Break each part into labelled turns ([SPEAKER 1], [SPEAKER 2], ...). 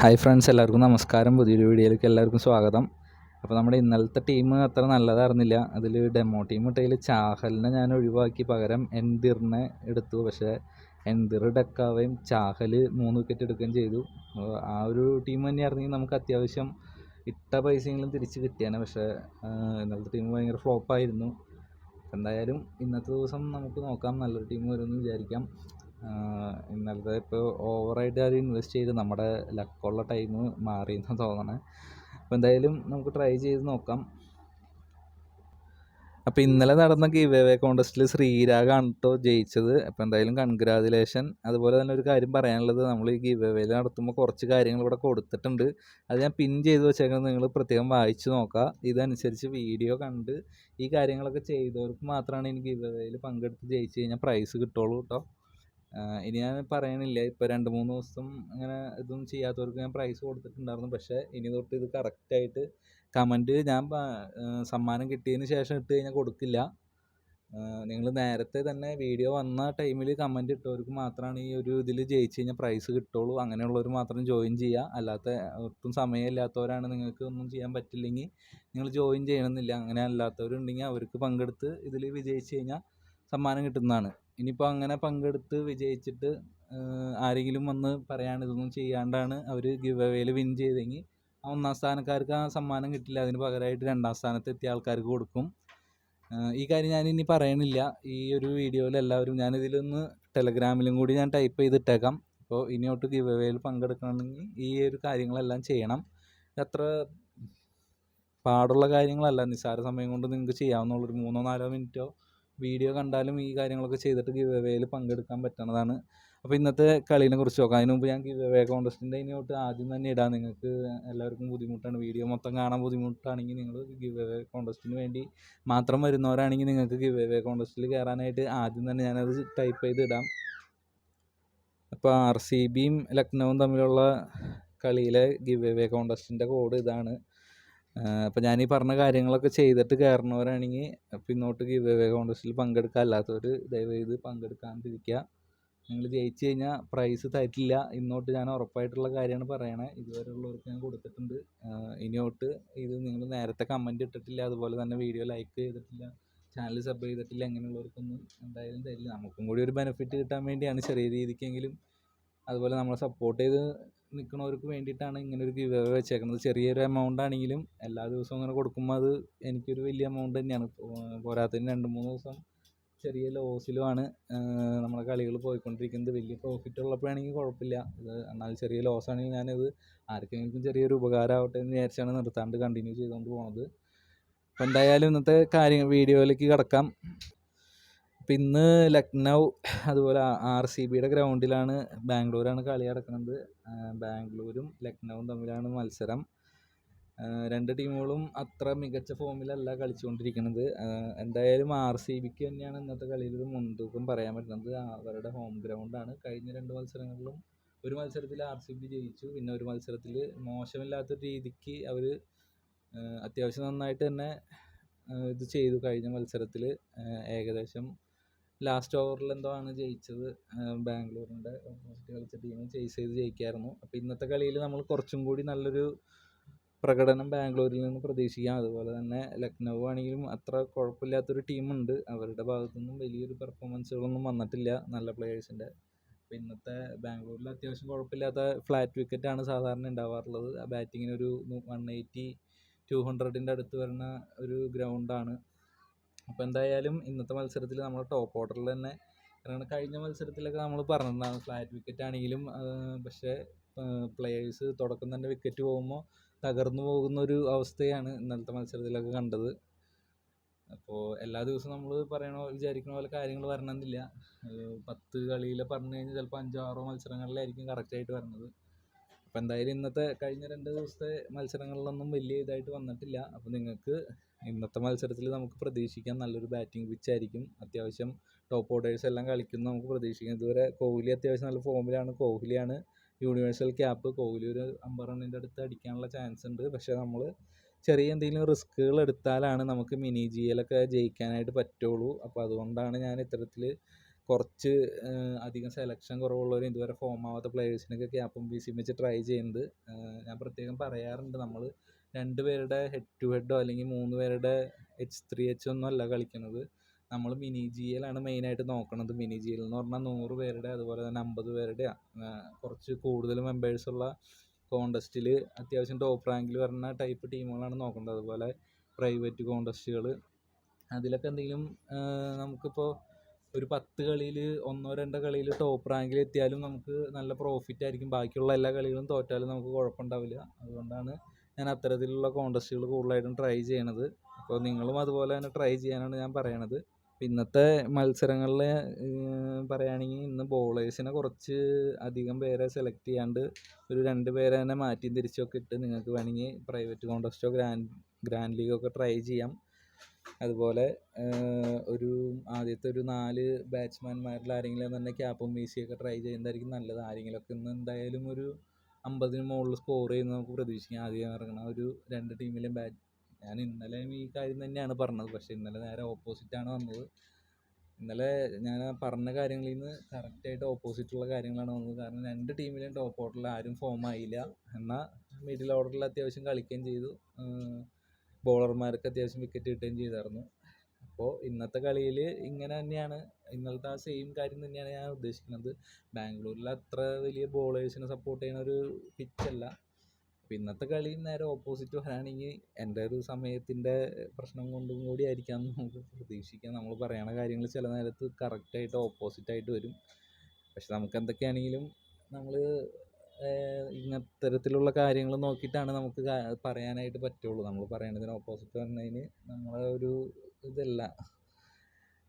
[SPEAKER 1] Hi friends എല്ലാവർക്കും നമസ്കാരം. പുതിയൊരു വീഡിയോയിലേക്ക് എല്ലാവർക്കും സ്വാഗതം. അപ്പോൾ നമ്മുടെ ഇന്നലത്തെ ടീം അത്ര നല്ലതായിരുന്നില്ല. അതിൽ ഡെമോ ടീം ഇട്ടതിൽ ചാഹലിനെ ഞാൻ ഒഴിവാക്കി പകരം എൻതിറിനെ എടുത്തു. പക്ഷേ എൻതിർ ഡക്കാവുകയും ചാഹൽ മൂന്ന് വിക്കറ്റ് എടുക്കുകയും ചെയ്തു. ആ ഒരു ടീം തന്നെ തന്നെയായിരുന്നെങ്കിൽ നമുക്ക് അത്യാവശ്യം ഇട്ട പൈസയെങ്കിലും തിരിച്ച് കിട്ടിയാണ് പക്ഷേ ഇന്നലത്തെ ടീം ഭയങ്കര ഫ്ലോപ്പായിരുന്നു എന്തായാലും ഇന്നത്തെ ദിവസം നമുക്ക് നോക്കാം. നല്ലൊരു ടീം വരുമെന്ന് വിചാരിക്കാം. ഇന്നലത്തെ ഇപ്പോൾ ഓവറായിട്ട് ആരും ഇൻവെസ്റ്റ് ചെയ്ത് നമ്മുടെ ലക്കുള്ള ടൈം മാറിയെന്ന് തോന്നണേ. അപ്പോൾ എന്തായാലും നമുക്ക് ട്രൈ ചെയ്ത് നോക്കാം. അപ്പോൾ ഇന്നലെ നടന്ന ഗീവ് അവേ കോൺടെസ്റ്റിൽ ശ്രീരാഗാണ് കേട്ടോ ജയിച്ചത്. അപ്പോൾ എന്തായാലും കൺഗ്രാജുലേഷൻ അതുപോലെ തന്നെ ഒരു കാര്യം പറയാനുള്ളത് നമ്മൾ ഈ ഗീവ് അവേയിൽ നടത്തുമ്പോൾ കുറച്ച് കാര്യങ്ങൾ ഇവിടെ കൊടുത്തിട്ടുണ്ട്. അത് ഞാൻ പിൻ ചെയ്ത് വെച്ചേക്കുന്നത് നിങ്ങൾ പ്രത്യേകം വായിച്ച് നോക്കുക ഇതനുസരിച്ച് വീഡിയോ കണ്ട് ഈ കാര്യങ്ങളൊക്കെ ചെയ്തവർക്ക് മാത്രമാണ് ഈ ഗീവ് അവേയിൽ പങ്കെടുത്ത് ജയിച്ച് കഴിഞ്ഞാൽ പ്രൈസ് കിട്ടുള്ളൂ കേട്ടോ ഇനി ഞാൻ പറയണില്ല. ഇപ്പോൾ രണ്ട് മൂന്ന് ദിവസം അങ്ങനെ ഇതൊന്നും ചെയ്യാത്തവർക്ക് ഞാൻ പ്രൈസ് കൊടുത്തിട്ടുണ്ടായിരുന്നു. പക്ഷേ ഇനി തൊട്ട് ഇത് കറക്റ്റായിട്ട് കമന്റ് ഞാൻ സമ്മാനം കിട്ടിയതിന് ശേഷം ഇട്ട് കഴിഞ്ഞാൽ കൊടുക്കില്ല. നിങ്ങൾ നേരത്തെ തന്നെ വീഡിയോ വന്ന ടൈമിൽ കമന്റ് ഇട്ടവർക്ക് മാത്രമാണ് ഈ ഒരു ഇതിൽ ജയിച്ചു കഴിഞ്ഞാൽ പ്രൈസ് കിട്ടുള്ളൂ. അങ്ങനെയുള്ളവർ മാത്രം ജോയിൻ ചെയ്യുക. അല്ലാത്ത ഒട്ടും സമയമില്ലാത്തവരാണ് നിങ്ങൾക്ക് ഒന്നും ചെയ്യാൻ പറ്റില്ലെങ്കിൽ നിങ്ങൾ ജോയിൻ ചെയ്യണമെന്നില്ല. അങ്ങനെ അല്ലാത്തവരുണ്ടെങ്കിൽ അവർക്ക് പങ്കെടുത്ത് ഇതിൽ വിജയിച്ചു കഴിഞ്ഞാൽ സമ്മാനം കിട്ടുന്നതാണ്. ഇനിയിപ്പോൾ അങ്ങനെ പങ്കെടുത്ത് വിജയിച്ചിട്ട് ആരെങ്കിലും വന്ന് പറയാണ് ഇതൊന്നും ചെയ്യാണ്ടാണ് അവർ ഗിവ് അവേയിൽ വിൻ ചെയ്തെങ്കിൽ ആ ഒന്നാം സ്ഥാനക്കാർക്ക് ആ സമ്മാനം കിട്ടില്ല. അതിന് പകരമായിട്ട് രണ്ടാം സ്ഥാനത്ത് എത്തിയ ആൾക്കാർക്ക് കൊടുക്കും. ഈ കാര്യം ഞാൻ ഇനി പറയണില്ല. ഈ ഒരു വീഡിയോയിൽ എല്ലാവരും ഞാനിതിലൊന്ന് ടെലഗ്രാമിലും കൂടി ഞാൻ ടൈപ്പ് ചെയ്തിട്ടേക്കാം. അപ്പോൾ ഇനിയോട്ട് ഗിവ് അവേയിൽ പങ്കെടുക്കണമെങ്കിൽ ഈ ഒരു കാര്യങ്ങളെല്ലാം ചെയ്യണം. അത്ര പാടുള്ള കാര്യങ്ങളല്ല. നിസ്സാര സമയം കൊണ്ട് നിങ്ങൾക്ക് ചെയ്യാവുന്നുള്ളൂ ഒരു മൂന്നോ നാലോ മിനിറ്റോ വീഡിയോ കണ്ടാലും ഈ കാര്യങ്ങളൊക്കെ ചെയ്തിട്ട് ഗിവ് അവേയിൽ പങ്കെടുക്കാൻ പറ്റുന്നതാണ് അപ്പോൾ ഇന്നത്തെ കളീനെ കുറിച്ച് നോക്കാം. അതിന് മുമ്പ് ഞാൻ ഗിവ് അവേ കോൺടെസ്റ്റിന്റെ ഇനി തൊട്ട് ആദ്യം തന്നെ ഇടാം. നിങ്ങൾക്ക് എല്ലാവർക്കും ബുദ്ധിമുട്ടാണ്. വീഡിയോ മൊത്തം കാണാൻ ബുദ്ധിമുട്ടാണെങ്കിൽ നിങ്ങൾ ഗിവ് അവേ കോൺടെസ്റ്റിന് വേണ്ടി മാത്രം വരുന്നവരാണെങ്കിൽ നിങ്ങൾക്ക് ഗിവ് അവേ കോൺടെസ്റ്റിൽ കയറാനായിട്ട് ആദ്യം തന്നെ ഞാനത് ടൈപ്പ് ചെയ്ത് ഇടാം. അപ്പോൾ ആർ സി ബിയും ലക്നൗവും തമ്മിലുള്ള കളിയിലെ ഗിവ് അവേ കോൺടെസ്റ്റിന്റെ കോഡ് ഇതാണ്. അപ്പോൾ ഞാൻ ഈ പറഞ്ഞ കാര്യങ്ങളൊക്കെ ചെയ്തിട്ട് കയറുന്നവരാണെങ്കിൽ പിന്നോട്ട് ഗീവ് അവേ കോൺടെസ്റ്റിൽ പങ്കെടുക്കുക അല്ലാത്തവർ ദയവേത് പങ്കെടുക്കാണ്ടിരിക്കുക നിങ്ങൾ ജയിച്ചു കഴിഞ്ഞാൽ പ്രൈസ് തരില്ല. ഇന്നോട്ട് ഞാൻ ഉറപ്പായിട്ടുള്ള കാര്യമാണ് പറയണേ. ഇതുവരെ ഉള്ളവർക്ക് ഞാൻ കൊടുത്തിട്ടുണ്ട്. ഇനിയോട്ട് ഇത് നിങ്ങൾ നേരത്തെ കമന്റ് ഇട്ടിട്ടില്ല. അതുപോലെ തന്നെ വീഡിയോ ലൈക്ക് ചെയ്തിട്ടില്ല. ചാനൽ സബ്സ്ക്രൈബ് ചെയ്തിട്ടില്ല. അങ്ങനെയുള്ളവർക്കൊന്നും എന്തായാലും തരില്ല. നമുക്കും കൂടി ഒരു ബെനിഫിറ്റ് കിട്ടാൻ വേണ്ടിയാണ് ചെറിയ രീതിക്കെങ്കിലും അതുപോലെ നമ്മളെ സപ്പോർട്ട് ചെയ്ത് നിൽക്കുന്നവർക്ക് വേണ്ടിയിട്ടാണ് ഇങ്ങനെ ഒരു ഗിവ് അവേ വെച്ചേക്കുന്നത് ചെറിയൊരു എമൗണ്ട് ആണെങ്കിലും എല്ലാ ദിവസവും അങ്ങനെ കൊടുക്കുമ്പോൾ അത് എനിക്കൊരു വലിയ എമൗണ്ട് തന്നെയാണ്. പോരാത്തതിന് രണ്ട് മൂന്ന് ദിവസം ചെറിയ ലോസിലുമാണ് നമ്മളെ കളികൾ പോയിക്കൊണ്ടിരിക്കുന്നത്. വലിയ പ്രോഫിറ്റ് ഉള്ളപ്പോഴാണെങ്കിൽ കുഴപ്പമില്ല. ഇത് എന്നാൽ ചെറിയ ലോസ് ആണെങ്കിൽ ഞാനത് ആർക്കെങ്കിലും ചെറിയൊരു ഉപകാരമാവട്ടെ എന്ന് വിചാരിച്ചാണ് നിർത്താണ്ട് കണ്ടിന്യൂ ചെയ്തുകൊണ്ട് പോണത്. അപ്പോൾ എന്തായാലും ഇന്നത്തെ കാര്യം വീഡിയോയിലേക്ക് കിടക്കാം. അപ്പം ഇന്ന് ലക്നൗ അതുപോലെ ആർ സി ബിയുടെ ഗ്രൗണ്ടിലാണ് ബാംഗ്ലൂരാണ് കളി നടക്കുന്നത്. ബാംഗ്ലൂരും ലക്നൗവും തമ്മിലാണ് മത്സരം. രണ്ട് ടീമുകളും അത്ര മികച്ച ഫോമിലല്ല കളിച്ചുകൊണ്ടിരിക്കുന്നത്. എന്തായാലും ആർ സി ബിക്ക് തന്നെയാണ് ഇന്നത്തെ കളിയിൽ മുൻതൂക്കം പറയാൻ പറ്റുന്നത്. അവരുടെ ഹോം ഗ്രൗണ്ടാണ്. കഴിഞ്ഞ രണ്ട് മത്സരങ്ങളിലും ഒരു മത്സരത്തിൽ ആർ സി ബി ജയിച്ചു. പിന്നെ ഒരു മത്സരത്തിൽ മോശമില്ലാത്ത രീതിക്ക് അവർ അത്യാവശ്യം നന്നായിട്ട് തന്നെ ഇത് ചെയ്തു കഴിഞ്ഞ മത്സരത്തിൽ. ഏകദേശം ലാസ്റ്റ് ഓവറിൽ എന്തോ ആണ് ജയിച്ചത്. ബാംഗ്ലൂരിന്റെ ഓപ്പോസിറ്റ് കളിച്ച ടീം ചേസ് ചെയ്ത് ജയിക്കായിരുന്നു. അപ്പോൾ ഇന്നത്തെ കളിയിൽ നമ്മൾ കുറച്ചും കൂടി നല്ലൊരു പ്രകടനം ബാംഗ്ലൂരിൽ നിന്ന് പ്രതീക്ഷിക്കാം. അതുപോലെ തന്നെ ലക്നൗ ആണെങ്കിലും അത്ര കുഴപ്പമില്ലാത്തൊരു ടീമുണ്ട് അവരുടെ ഭാഗത്തു നിന്നും വലിയൊരു പെർഫോമൻസുകളൊന്നും വന്നിട്ടില്ല നല്ല പ്ലേയേഴ്സിന്റെ അപ്പോൾ ഇന്നത്തെ ബാംഗ്ലൂരിൽ അത്യാവശ്യം കുഴപ്പമില്ലാത്ത ഫ്ലാറ്റ് വിക്കറ്റാണ് സാധാരണ ഉണ്ടാവാറുള്ളത്. ബാറ്റിങ്ങിന് ഒരു വൺ എയ്റ്റി ടു ഹൺഡ്രഡിന്റെ അടുത്ത് വരുന്ന ഒരു ഗ്രൗണ്ടാണ് അപ്പോൾ എന്തായാലും ഇന്നത്തെ മത്സരത്തിൽ നമ്മൾ ടോപ്പ് ഓർഡറിൽ തന്നെ കാരണം കഴിഞ്ഞ മത്സരത്തിലൊക്കെ നമ്മൾ പറഞ്ഞിട്ടുണ്ടായിരുന്നു ഫ്ലാറ്റ് വിക്കറ്റ് ആണെങ്കിലും പക്ഷേ പ്ലെയേഴ്സ് തുടക്കം തന്നെ വിക്കറ്റ് പോകുമ്പോൾ തകർന്നു പോകുന്ന ഒരു അവസ്ഥയാണ് ഇന്നലത്തെ മത്സരത്തിലൊക്കെ കണ്ടത്. അപ്പോൾ എല്ലാ ദിവസവും നമ്മൾ പറയണ വിചാരിക്കണ പോലെ കാര്യങ്ങൾ വരണമെന്നില്ല. പത്ത് കളിയിൽ പറഞ്ഞു കഴിഞ്ഞാൽ ചിലപ്പോൾ അഞ്ചോ ആറോ മത്സരങ്ങളിലായിരിക്കും കറക്റ്റായിട്ട് വരുന്നത്. അപ്പോൾ എന്തായാലും ഇന്നത്തെ കഴിഞ്ഞ രണ്ട് ദിവസത്തെ മത്സരങ്ങളിലൊന്നും വലിയ ഇതായിട്ട് വന്നിട്ടില്ല. അപ്പോൾ നിങ്ങൾക്ക് ഇന്നത്തെ മത്സരത്തിൽ നമുക്ക് പ്രതീക്ഷിക്കാം നല്ലൊരു ബാറ്റിംഗ് പിച്ചായിരിക്കും അത്യാവശ്യം ടോപ്പ് ഓർഡേഴ്സ് എല്ലാം കളിക്കുന്നു നമുക്ക് പ്രതീക്ഷിക്കാം. ഇതുവരെ കോഹ്ലി അത്യാവശ്യം നല്ല ഫോമിലാണ് കോഹ്ലിയാണ് യൂണിവേഴ്സൽ ക്യാപ്പ് കോഹ്ലി ഒരു അമ്പത് റണ്ണിന്റെ അടുത്ത് അടിക്കാനുള്ള ചാൻസ് ഉണ്ട്. പക്ഷേ നമ്മൾ ചെറിയ എന്തെങ്കിലും റിസ്കുകൾ എടുത്താലാണ് നമുക്ക് മിനി ജി ജയിക്കാനായിട്ട് പറ്റുള്ളൂ. അപ്പോൾ അതുകൊണ്ടാണ് ഞാൻ ഇത്തരത്തിൽ കുറച്ച് അധികം സെലക്ഷൻ കുറവുള്ളവരും ഇതുവരെ ഫോം ആവാത്ത പ്ലെയേഴ്സിനൊക്കെ ക്യാപ്പും ബി സിയും വെച്ച് ട്രൈ ചെയ്യുന്നുണ്ട് ഞാൻ പ്രത്യേകം പറയാറുണ്ട്. നമ്മൾ രണ്ട് പേരുടെ ഹെഡ് ടു ഹെഡോ അല്ലെങ്കിൽ മൂന്ന് പേരുടെ എച്ച് ത്രീ എച്ച് ഒന്നും അല്ല കളിക്കുന്നത് നമ്മൾ മിനി ജി എല്ലാണ് മെയിനായിട്ട് നോക്കണത്. മിനി ജി എൽ എന്ന് പറഞ്ഞാൽ നൂറ് പേരുടെ അതുപോലെ തന്നെ അമ്പത് പേരുടെ കുറച്ച് കൂടുതൽ മെമ്പേഴ്സുള്ള കോണ്ടസ്റ്റിൽ അത്യാവശ്യം ടോപ്പ് റാങ്കിൽ വരുന്ന ടൈപ്പ് ടീമുകളാണ് നോക്കുന്നത് അതുപോലെ പ്രൈവറ്റ് കോണ്ടസ്റ്റുകൾ അതിലൊക്കെ എന്തെങ്കിലും നമുക്കിപ്പോൾ ഒരു പത്ത് കളിയിൽ ഒന്നോ രണ്ടോ കളിയിൽ ടോപ്പ് റാങ്കിൽ എത്തിയാലും നമുക്ക് നല്ല പ്രോഫിറ്റ് ആയിരിക്കും. ബാക്കിയുള്ള എല്ലാ കളികളും തോറ്റാലും നമുക്ക് കുഴപ്പമുണ്ടാവില്ല. അതുകൊണ്ടാണ് ഞാൻ അത്തരത്തിലുള്ള കോണ്ടസ്റ്റുകൾ കൂടുതലായിട്ടും ട്രൈ ചെയ്യണത്. അപ്പോൾ നിങ്ങളും അതുപോലെ തന്നെ ട്രൈ ചെയ്യാനാണ് ഞാൻ പറയണത്. ഇന്നത്തെ മത്സരങ്ങളിൽ പറയുകയാണെങ്കിൽ ഇന്ന് ബോളേഴ്സിനെ കുറച്ച് അധികം പേരെ സെലക്ട് ചെയ്യാണ്ട് ഒരു രണ്ട് പേരെ തന്നെ മാറ്റിയും തിരിച്ചൊക്കെ ഇട്ട് നിങ്ങൾക്ക് വേണമെങ്കിൽ പ്രൈവറ്റ് കോണ്ടസ്റ്റോ ഗ്രാൻഡ് ഗ്രാൻഡ് ഒക്കെ ട്രൈ ചെയ്യാം. അതുപോലെ ഒരു ആദ്യത്തെ ഒരു നാല് ബാറ്റ്സ്മാൻമാരിൽ ആരെങ്കിലും തന്നെ ക്യാപ്പും വീശിയൊക്കെ ട്രൈ ചെയ്യുന്നതായിരിക്കും നല്ലത്. ആരെങ്കിലുമൊക്കെ ഇന്ന് എന്തായാലും ഒരു അമ്പതിന് മുകളിൽ സ്കോർ ചെയ്യുന്ന നമുക്ക് പ്രതീക്ഷിക്കാം. ആദ്യം ഇറങ്ങുന്ന ഒരു രണ്ട് ടീമിലെയും ബാറ്റ് ഞാൻ ഇന്നലെയും ഈ കാര്യം തന്നെയാണ് പറഞ്ഞത്. പക്ഷെ ഇന്നലെ നേരെ ഓപ്പോസിറ്റാണ് വന്നത്. ഇന്നലെ ഞാൻ പറഞ്ഞ കാര്യങ്ങളിൽ നിന്ന് കറക്റ്റായിട്ട് ഓപ്പോസിറ്റുള്ള കാര്യങ്ങളാണ് വന്നത്. കാരണം രണ്ട് ടീമിലും ടോപ്പ് ഓർഡറിൽ ആരും ഫോം ആയില്ല. എന്നാൽ മിഡിൽ ഓർഡറിൽ അത്യാവശ്യം കളിക്കുകയും ചെയ്തു. ബോളർമാർക്ക് അത്യാവശ്യം വിക്കറ്റ് കിട്ടുകയും ചെയ്തായിരുന്നു. അപ്പോൾ ഇന്നത്തെ കളിയിൽ ഇങ്ങനെ തന്നെയാണ്. ഇന്നലത്തെ ആ സെയിം കാര്യം തന്നെയാണ് ഞാൻ ഉദ്ദേശിക്കുന്നത്. ബാംഗ്ലൂരിൽ അത്ര വലിയ ബോളേഴ്സിനെ സപ്പോർട്ട് ചെയ്യുന്ന ഒരു പിച്ചല്ല അപ്പോൾ ഇന്നത്തെ കളി നേരെ ഓപ്പോസിറ്റ് വരാണെങ്കിൽ എന്റെ ഒരു സമയത്തിന്റെ പ്രശ്നം കൊണ്ടും കൂടി ആയിരിക്കാം നമുക്ക് പ്രതീക്ഷിക്കാം. നമ്മൾ പറയണ കാര്യങ്ങൾ ചില നേരത്ത് കറക്റ്റായിട്ട് ഓപ്പോസിറ്റായിട്ട് വരും. പക്ഷെ നമുക്ക് എന്തൊക്കെയാണെങ്കിലും നമ്മൾ ഇങ്ങത്തരത്തിലുള്ള കാര്യങ്ങൾ നോക്കിയിട്ടാണ് നമുക്ക് പറയാനായിട്ട് പറ്റുള്ളൂ. നമ്മൾ പറയണതിന് ഓപ്പോസിറ്റ് വന്നതിന് നമ്മളെ ഒരു ഇതല്ല.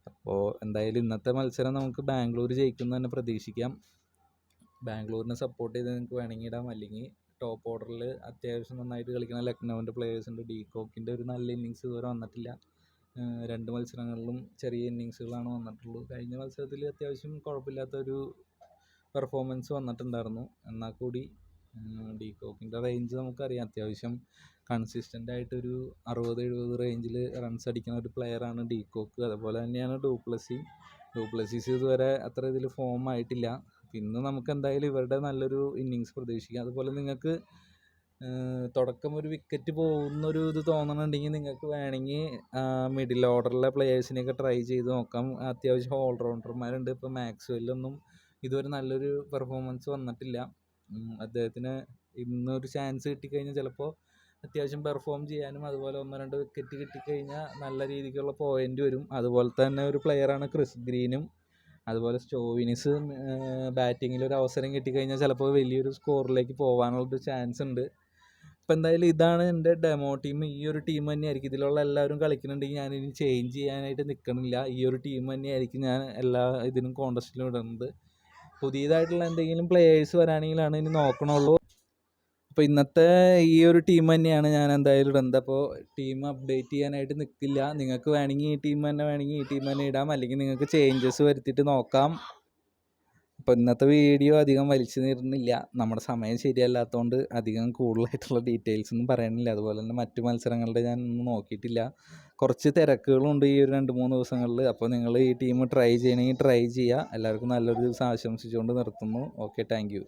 [SPEAKER 1] അപ്പോൾ എന്തായാലും ഇന്നത്തെ മത്സരം നമുക്ക് ബാംഗ്ലൂർ ജയിക്കുമെന്ന് തന്നെ പ്രതീക്ഷിക്കാം. ബാംഗ്ലൂരിനെ സപ്പോർട്ട് ചെയ്ത് നിങ്ങൾക്ക് വേണമെങ്കിൽ ഇടാം. അല്ലെങ്കിൽ ടോപ്പ് ഓർഡറിൽ അത്യാവശ്യം നന്നായിട്ട് കളിക്കുന്ന ലക്നൗവിന്റെ പ്ലേയേഴ്സ് ഉണ്ട്. ഡീകോക്കിന്റെ ഒരു നല്ല ഇന്നിങ്സ് ഇതുവരെ വന്നിട്ടില്ല. രണ്ട് മത്സരങ്ങളിലും ചെറിയ ഇന്നിങ്സുകളാണ് വന്നിട്ടുള്ളൂ കഴിഞ്ഞ മത്സരത്തിൽ അത്യാവശ്യം കുഴപ്പമില്ലാത്തൊരു പെർഫോമൻസ് വന്നിട്ടുണ്ടായിരുന്നു. എന്നാൽ കൂടി ഡി കോക്കിന്റെ റേഞ്ച് നമുക്കറിയാം. അത്യാവശ്യം കൺസിസ്റ്റന്റ് ആയിട്ടൊരു അറുപത് എഴുപത് റേഞ്ചിൽ റൺസ് അടിക്കുന്ന ഒരു പ്ലെയറാണ് ഡീകോക്ക് അതുപോലെ തന്നെയാണ് ഡൂപ്ലസി ഡൂപ്ലസീസ് ഇതുവരെ അത്ര ഇതിൽ ഫോം ആയിട്ടില്ല. പിന്നെ നമുക്ക് എന്തായാലും ഇവരുടെ നല്ലൊരു ഇന്നിങ്സ് പ്രതീക്ഷിക്കാം. അതുപോലെ നിങ്ങൾക്ക് തുടക്കം ഒരു വിക്കറ്റ് പോകുന്നൊരു ഇത് തോന്നണുണ്ടെങ്കിൽ നിങ്ങൾക്ക് വേണമെങ്കിൽ മിഡിൽ ഓർഡറിലെ പ്ലെയേഴ്സിനെയൊക്കെ ട്രൈ ചെയ്ത് നോക്കാം. അത്യാവശ്യം ഓൾറൗണ്ടർമാരുണ്ട് ഇപ്പോൾ മാക്സ്വെല്ലൊന്നും ഇതുവരെ നല്ലൊരു പെർഫോമൻസ് വന്നിട്ടില്ല. അദ്ദേഹത്തിന് ഇന്നൊരു ചാൻസ് കിട്ടിക്കഴിഞ്ഞാൽ ചിലപ്പോൾ അത്യാവശ്യം പെർഫോം ചെയ്യാനും അതുപോലെ ഒന്നോ രണ്ടോ വിക്കറ്റ് കിട്ടിക്കഴിഞ്ഞാൽ നല്ല രീതിക്കുള്ള പോയിന്റ് വരും. അതുപോലെ തന്നെ ഒരു പ്ലെയറാണ് ക്രിസ് ഗ്രീനും. അതുപോലെ സ്റ്റോവിനിസ് ബാറ്റിങ്ങിൽ ഒരു അവസരം കിട്ടിക്കഴിഞ്ഞാൽ ചിലപ്പോൾ വലിയൊരു സ്കോറിലേക്ക് പോകാനുള്ളൊരു ചാൻസ് ഉണ്ട്. അപ്പോൾ എന്തായാലും ഇതാണ് എന്റെ ഡെമോ ടീം ഈ ഒരു ടീം തന്നെയായിരിക്കും. ഇതിലുള്ള എല്ലാവരും കളിക്കുന്നുണ്ടെങ്കിൽ ഞാൻ ഇനി ചേഞ്ച് ചെയ്യാനായിട്ട് നിൽക്കണില്ല ഈ ഒരു ടീം തന്നെയായിരിക്കും ഞാൻ എല്ലാ ഇതിനും കോൺടസ്റ്റിലും ഇടുന്നത്. പുതിയതായിട്ടുള്ള എന്തെങ്കിലും പ്ലേയേഴ്സ് വരാണെങ്കിലാണ് ഇനി നോക്കണുള്ളൂ. അപ്പോൾ ഇന്നത്തെ ഈ ഒരു ടീം തന്നെയാണ് ഞാൻ എന്തായാലും ഇടുന്നത്. അപ്പോൾ ടീം അപ്ഡേറ്റ് ചെയ്യാനായിട്ട് നിൽക്കില്ല നിങ്ങൾക്ക് വേണമെങ്കിൽ ഈ ടീം തന്നെ വേണമെങ്കിൽ ഈ ടീം തന്നെ ഇടാം. അല്ലെങ്കിൽ നിങ്ങൾക്ക് ചേഞ്ചസ് വരുത്തിയിട്ട് നോക്കാം. അപ്പോൾ ഇന്നത്തെ വീഡിയോ അധികം വലിച്ചു നീറുന്നില്ല. നമ്മുടെ സമയം ശരിയല്ലാത്തതുകൊണ്ട് അധികം കൂടുതലായിട്ടുള്ള ഡീറ്റെയിൽസ് ഒന്നും പറയണില്ല അതുപോലെ തന്നെ മറ്റു മത്സരങ്ങളുടെ ഞാൻ ഒന്നും നോക്കിയിട്ടില്ല. കുറച്ച് തിരക്കുകളുണ്ട് ഈ ഒരു രണ്ട് മൂന്ന് ദിവസങ്ങളിൽ. അപ്പോൾ നിങ്ങൾ ഈ ടീം ട്രൈ ചെയ്യണമെങ്കിൽ ട്രൈ ചെയ്യുക. എല്ലാവർക്കും നല്ലൊരു ദിവസം ആശംസിച്ചുകൊണ്ട് നിർത്തുന്നു. Okay thank